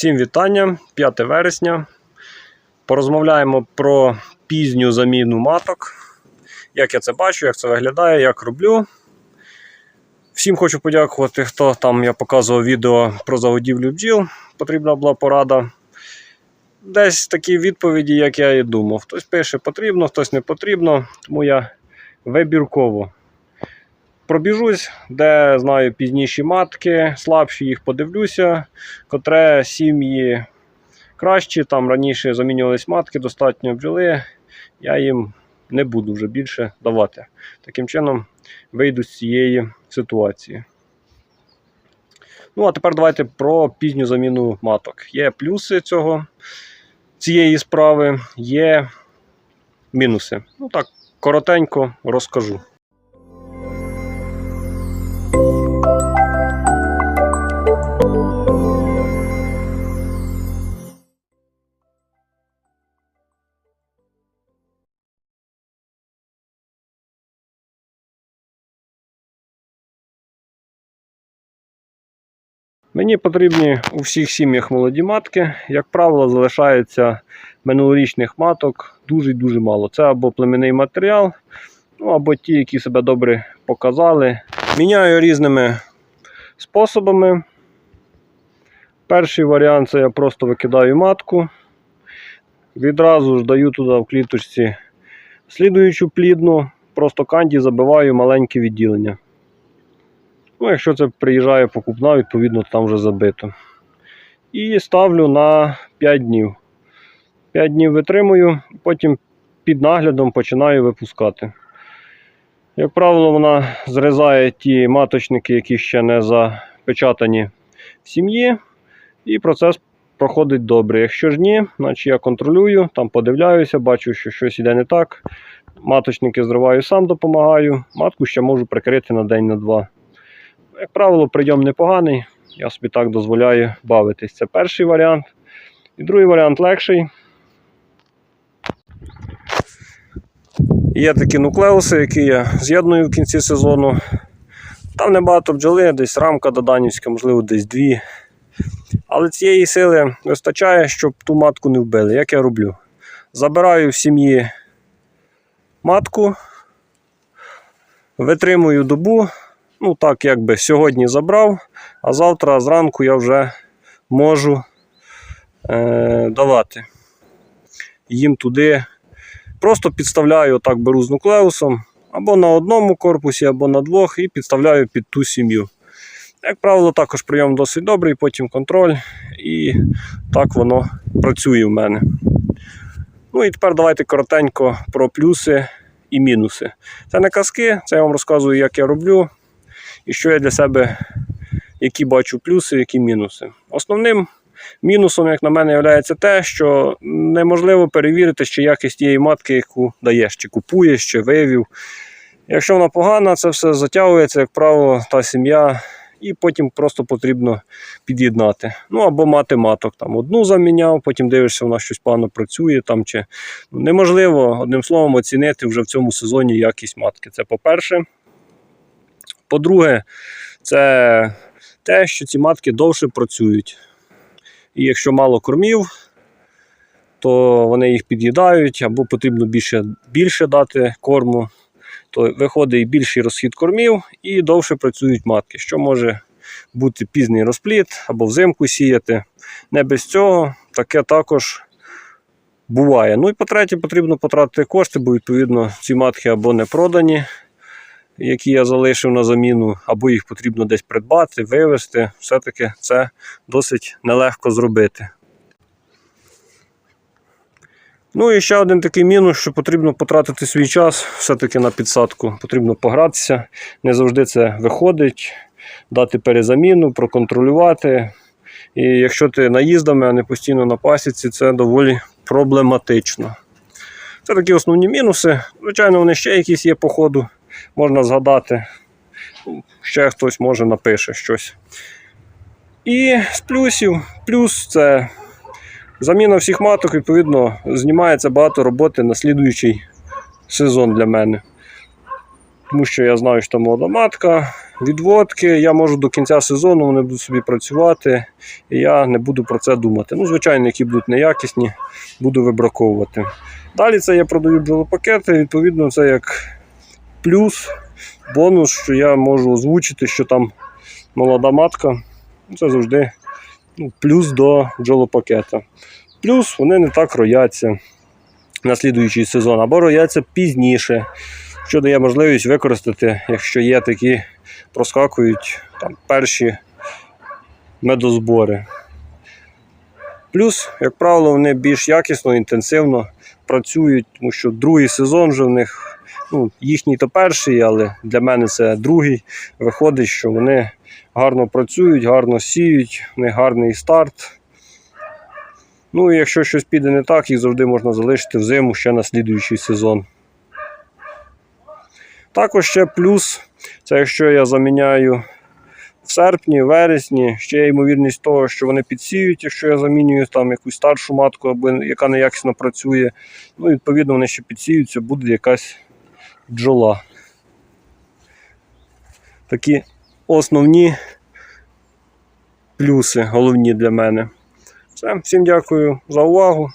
Всім вітання, 5 вересня. Порозмовляємо про пізню заміну маток. Як я це бачу, як це виглядає, як роблю. Всім хочу подякувати, хто там я показував відео про загодівлю бджіл. Потрібна була порада. Десь такі відповіді, як я і думав. Хтось пише потрібно, хтось не потрібно, тому я вибірково пробіжусь, де знаю пізніші матки, слабші їх подивлюся, котре сім'ї кращі, там раніше замінювались матки, достатньо бджоли, я їм не буду вже більше давати. Таким чином вийду з цієї ситуації. Ну, а тепер давайте про пізню заміну маток. Є плюси цього, цієї справи, є мінуси. Ну так, коротенько розкажу. Мені потрібні у всіх сім'ях молоді матки. Як правило, залишається минулорічних маток дуже дуже мало. Це або племінний матеріал, ну або ті, які себе добре показали. Міняю різними способами. Перший варіант це я просто викидаю матку. Відразу ж даю туди в кліточці слідуючу плідну, просто канді забиваю маленьке відділення. Ну, якщо це приїжджає покупна, відповідно там вже забито. І ставлю на 5 днів. 5 днів витримую, потім під наглядом починаю випускати. Як правило, вона зрізає ті маточники, які ще не запечатані в сім'ї, і процес проходить добре. Якщо ж ні, значить я контролюю, там подивляюся, бачу, що щось іде не так. Маточники зриваю сам допомагаю, матку ще можу прикрити на день на два. Як правило, прийом непоганий, я собі так дозволяю бавитись. Це перший варіант. І другий варіант легший. Є такі нуклеуси, які я з'єдную в кінці сезону. Там небагато бджоли, десь рамка доданівська, можливо, десь дві. Але цієї сили вистачає, щоб ту матку не вбили. Як я роблю? Забираю в сім'ї матку, витримую добу. Ну, так, якби сьогодні забрав, а завтра зранку я вже можу е, давати їм туди. Просто підставляю, так беру з нуклеусом, або на одному корпусі, або на двох, і підставляю під ту сім'ю. Як правило, також прийом досить добрий, потім контроль, і так воно працює в мене. Ну і тепер давайте коротенько про плюси і мінуси. Це не казки, це я вам розказую, як я роблю і що я для себе, які бачу плюси, які мінуси. Основним мінусом, як на мене, є те, що неможливо перевірити, чи якість тієї матки, яку даєш, чи купуєш, чи вивів. Якщо вона погана, це все затягується, як правило, та сім'я. І потім просто потрібно під'єднати. Ну або мати маток. Там Одну заміняв, потім дивишся, вона щось погано працює. там чи ну, Неможливо, одним словом, оцінити вже в цьому сезоні якість матки. Це по-перше. По-друге, це те, що ці матки довше працюють. І якщо мало кормів, то вони їх під'їдають, або потрібно більше більше дати корму, то виходить більший розхід кормів і довше працюють матки, що може бути пізній розпліт або взимку сіяти. Не без цього таке також буває. Ну і по-третє, потрібно потратити кошти, бо відповідно ці матки або не продані які я залишив на заміну, або їх потрібно десь придбати, вивезти. Все-таки це досить нелегко зробити. Ну і ще один такий мінус, що потрібно потратити свій час все-таки на підсадку. Потрібно погратися. Не завжди це виходить, дати перезаміну, проконтролювати. І якщо ти наїздами, а не постійно на пасіці, це доволі проблематично. Це такі основні мінуси. Звичайно, вони ще якісь є по ходу можна згадати. Ще хтось може напише щось. І з плюсів, плюс це заміна всіх маток, відповідно, знімається багато роботи на слідуючий сезон для мене. тому що я знаю, що там молода матка, відводки. Я можу до кінця сезону вони будуть собі працювати, і я не буду про це думати. Ну, звичайно, які будуть неякісні, буду вибраковувати. Далі це я продаю бджолопакети, відповідно, це як плюс, бонус, що я можу озвучити, що там молода матка. Ну, Це завжди ну, плюс до бджолопакета. Плюс вони не так рояться на слідуючий сезон, або рояться пізніше, що дає можливість використати, якщо є такі, проскакують там, перші медозбори. Плюс, як правило, вони більш якісно, інтенсивно працюють, тому що другий сезон вже в них, ну, їхній то перший, але для мене це другий. Виходить, що вони гарно працюють, гарно сіють, у них гарний старт. Ну і якщо щось піде не так, їх завжди можна залишити в зиму ще на слідуючий сезон. Також ще плюс, це якщо я заміняю в серпні, вересні, ще є ймовірність того, що вони підсіють, якщо я замінюю там якусь старшу матку, або яка неякісно працює. Ну, відповідно, вони ще підсіються, буде якась бджола. Такі основні плюси, головні для мене. Все, всім дякую за увагу.